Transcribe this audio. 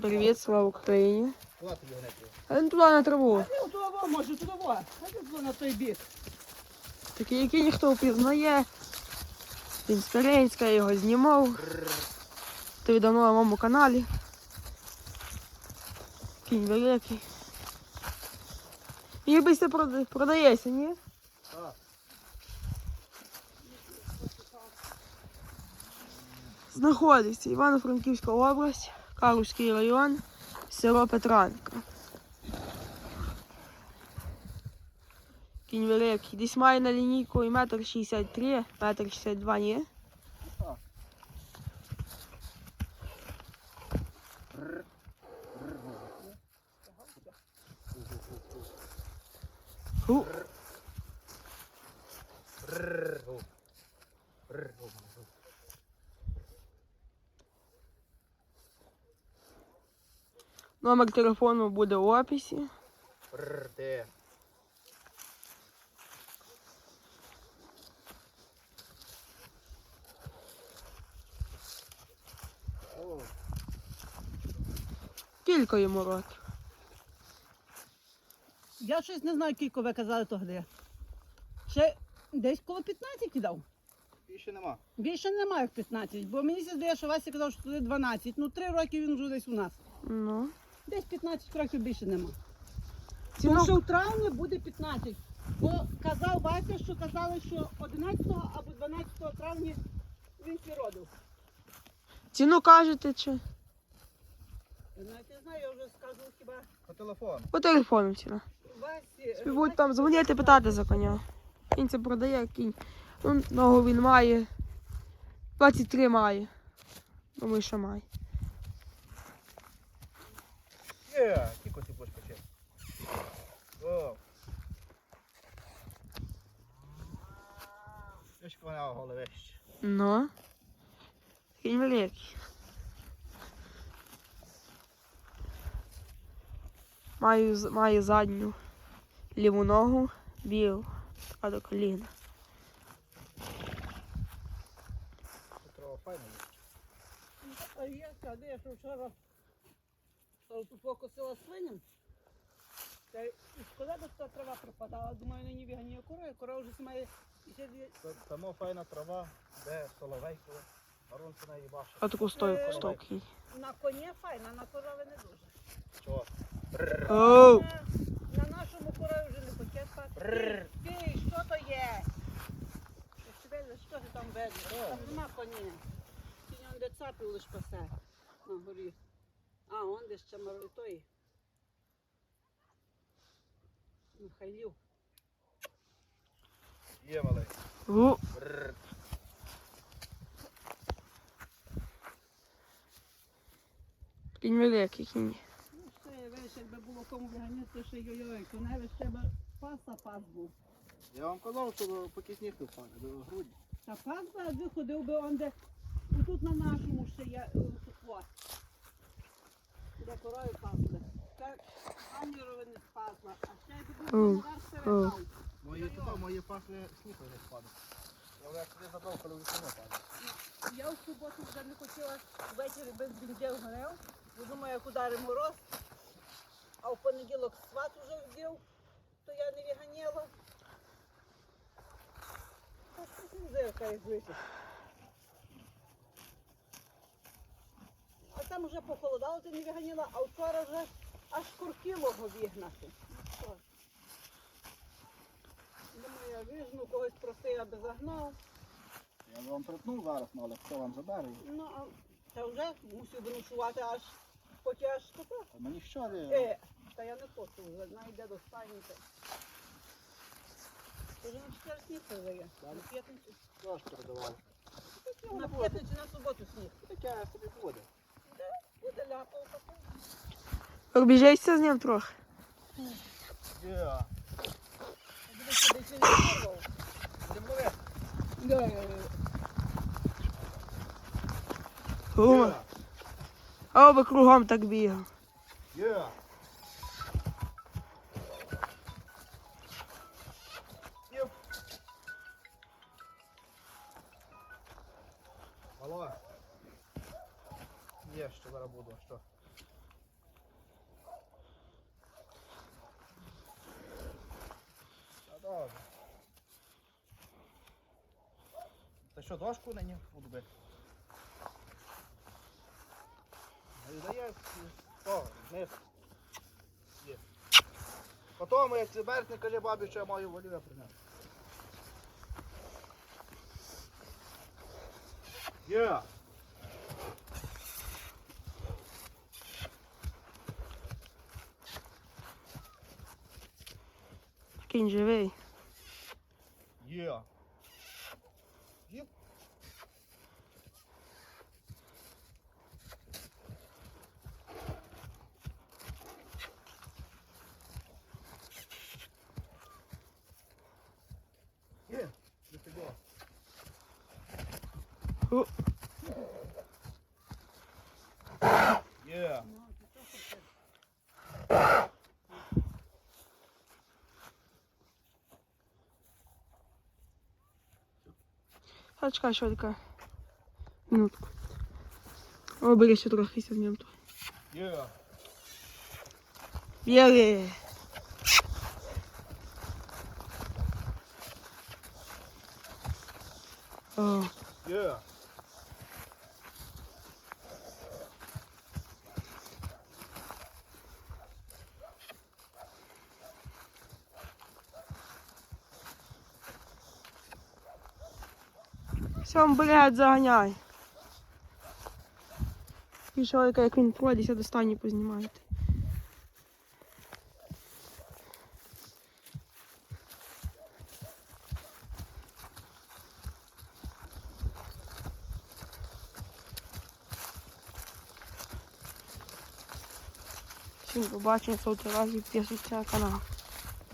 Привіт, слава Україні. А він туди на траву. А туди, може, туди. А туди на той бік. Такий, який ніхто впізнає. Він старенська, я його знімав. Ти давно на моєму каналі. Кінь великий. Їх би це прода- продається, ні? Знаходиться Івано-Франківська область, Калузький район, село Петранка. Кінь великий. Десь має на лінійку і метр шістдесят три, метр шістдесят два, ні? Так. Гу. Номер телефону буде в описі. Де? О, Кілька йому років. Я щось не знаю, кілько ви казали то де. Ще десь коло 15 дав. більше нема. Більше немає як 15, бо мені здається, що Вася казав, що туди 12. Ну, 3 роки він вже десь у нас. Ну. Десь 15 років більше нема. Тому що в травні буде 15. Бо казав Вася, що казали, що 11 або 12 травня він природив. Ціну кажете чи? Я навіть не знаю, я вже скажу хіба По телефону. По телефону ціна. Васі. Собі будуть там дзвонити, питати за коня. Кінь це продає, кінь. Ну, ногу він має. 23 має. Думаю, що має. Є, тільки ти будеш качати. О. Ось вона головище. Ну. Кінь великий. Маю, має задню ліву ногу, білу, така до коліна. Трава файна. А я я що вчора е, тут покосила свиням. Та й із колеби та трава пропадала. Думаю, нині вігані кора, кора вже має ще дві. Та- файна трава, де соловейко, Марунці на її баша. А таку стойку став кінь. На коні файна, на корови не дуже. Чого? Оу! На, на нашому корові вже не хоче спати. Ти, що то є? Що ти там видно? Там нема коні. Ті он де цапів лиш пасе на горі. А, он де ще мар... той. Михайлів. Є малий. Бррр. Кінь великий кінь. Ну, ще, видиш, якби було кому виганяти, ще йой-йой, то навіть ще б паса пас був. Я вам казав, що поки сніг не впаде, до грудні. Та пас би виходив би он де, тут на нашому ще є е, сухо. Де корою пасли. Так, Аннірови не спасла, а ще й О, був удар перегав. Мої туди, мої пахли сніг не впаде. Я вже туди забрав, коли вже не падає. Я в суботу вже не хотіла ввечері без бінтів горев, бо думаю, як удари мороз. А в понеділок сват уже вдів, то я не виганяла. Та що ти зеркає звичай. А там вже похолодало, ти не виганяла, а вчора вже аж куркілого вігнати. Ну, що ж. Думаю, я вижну, когось просив, аби загнав. Я вам притнув зараз, ну, але хто вам забере? Ну, а та вже мусив би ночувати аж поки аж кота. Та Мені що. Е, та я не хочу вже, знайде до стайні. Це вже на четвер сніг повиє. На п'ятницю. Що ж передавав? На п'ятницю на суботу сніг. Таке собі буде. Буде ляпав. Обіжайся з ним трохи. Yeah. Да. Гу. А би кругом так бігав. Є. Є, що зараз буду, що. Та добре. Та що, дошку на них буду би? Да я то, вниз. Є. Потім, если зібереш, не каже бабі, що я маю воліве прийняти. Є. Yeah. Кінь живий. Є. Є. Є. Дофіга. О. Є. Ну, це то, що це. А чекай, що таке? Минутку. О, бери ще трохи то. Є. Бери. О, Є. все, блядь, заганяй. І що, як він пройдеться, до стані познімаєте. Всім побачення, ставте лайк, підписуйтесь на канал.